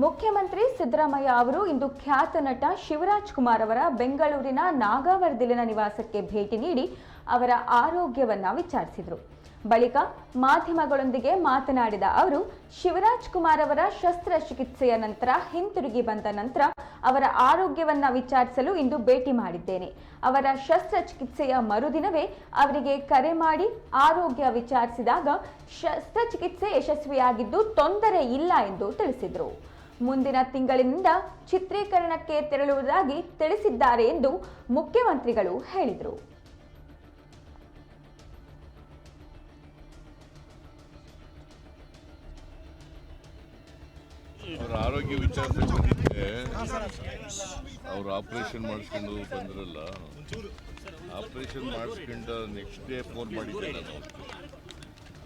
ಮುಖ್ಯಮಂತ್ರಿ ಸಿದ್ದರಾಮಯ್ಯ ಅವರು ಇಂದು ಖ್ಯಾತ ನಟ ಶಿವರಾಜ್ ಕುಮಾರ್ ಅವರ ಬೆಂಗಳೂರಿನ ನಾಗಾವರದಿಲಿನ ನಿವಾಸಕ್ಕೆ ಭೇಟಿ ನೀಡಿ ಅವರ ಆರೋಗ್ಯವನ್ನ ವಿಚಾರಿಸಿದರು. ಬಳಿಕ ಮಾಧ್ಯಮಗಳೊಂದಿಗೆ ಮಾತನಾಡಿದ ಅವರು, ಶಿವರಾಜ್ ಕುಮಾರ್ ಅವರ ಶಸ್ತ್ರಚಿಕಿತ್ಸೆಯ ನಂತರ ಹಿಂತಿರುಗಿ ಬಂದ ನಂತರ ಅವರ ಆರೋಗ್ಯವನ್ನ ವಿಚಾರಿಸಲು ಇಂದು ಭೇಟಿ ಮಾಡಿದ್ದೇನೆ. ಅವರ ಶಸ್ತ್ರಚಿಕಿತ್ಸೆಯ ಮರುದಿನವೇ ಅವರಿಗೆ ಕರೆ ಮಾಡಿ ಆರೋಗ್ಯ ವಿಚಾರಿಸಿದಾಗ ಶಸ್ತ್ರಚಿಕಿತ್ಸೆ ಯಶಸ್ವಿಯಾಗಿದ್ದು ತೊಂದರೆ ಇಲ್ಲ ಎಂದು ತಿಳಿಸಿದರು. ಮುಂದಿನ ತಿಂಗಳಿನಿಂದ ಚಿತ್ರೀಕರಣಕ್ಕೆ ತೆರಳುವುದಾಗಿ ತಿಳಿಸಿದ್ದಾರೆ ಎಂದು ಮುಖ್ಯಮಂತ್ರಿಗಳು ಹೇಳಿದರು. ಅವರ ಆರೋಗ್ಯ ವಿಚಾರ ಅವ್ರು ಆಪರೇಷನ್ ಮಾಡಿಸ್ಕೊಂಡು ಬಂದ್ರಲ್ಲ. ಆಪರೇಷನ್ ಮಾಡಿಸ್ಕೊಂಡು ನೆಕ್ಸ್ಟ್ ಡೇ ಫೋನ್ ಮಾಡಿದ್ದೆ ನಾನು.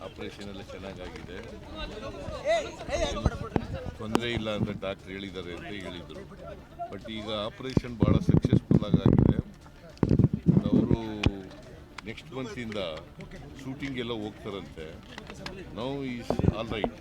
ಆಪರೇಷನ್ ಎಲ್ಲ ಚೆನ್ನಾಗಾಗಿದೆ. ತೊಂದರೆ ಇಲ್ಲ ಅಂತ ಡಾಕ್ಟ್ರ್ ಹೇಳಿದ್ದಾರೆ ಅಂತ ಹೇಳಿದರು. ಬಟ್ ಈಗ ಆಪರೇಷನ್ ಭಾಳ ಸಕ್ಸಸ್ಫುಲ್ ಆಗಿದೆ ಅವರು ನೆಕ್ಸ್ಟ್ ಮಂತಿಂದ ಶೂಟಿಂಗ್ ಎಲ್ಲ ಹೋಗ್ತಾರಂತೆ. ನಾವು ಈಸ್ ಆಲ್ ರೈಟ್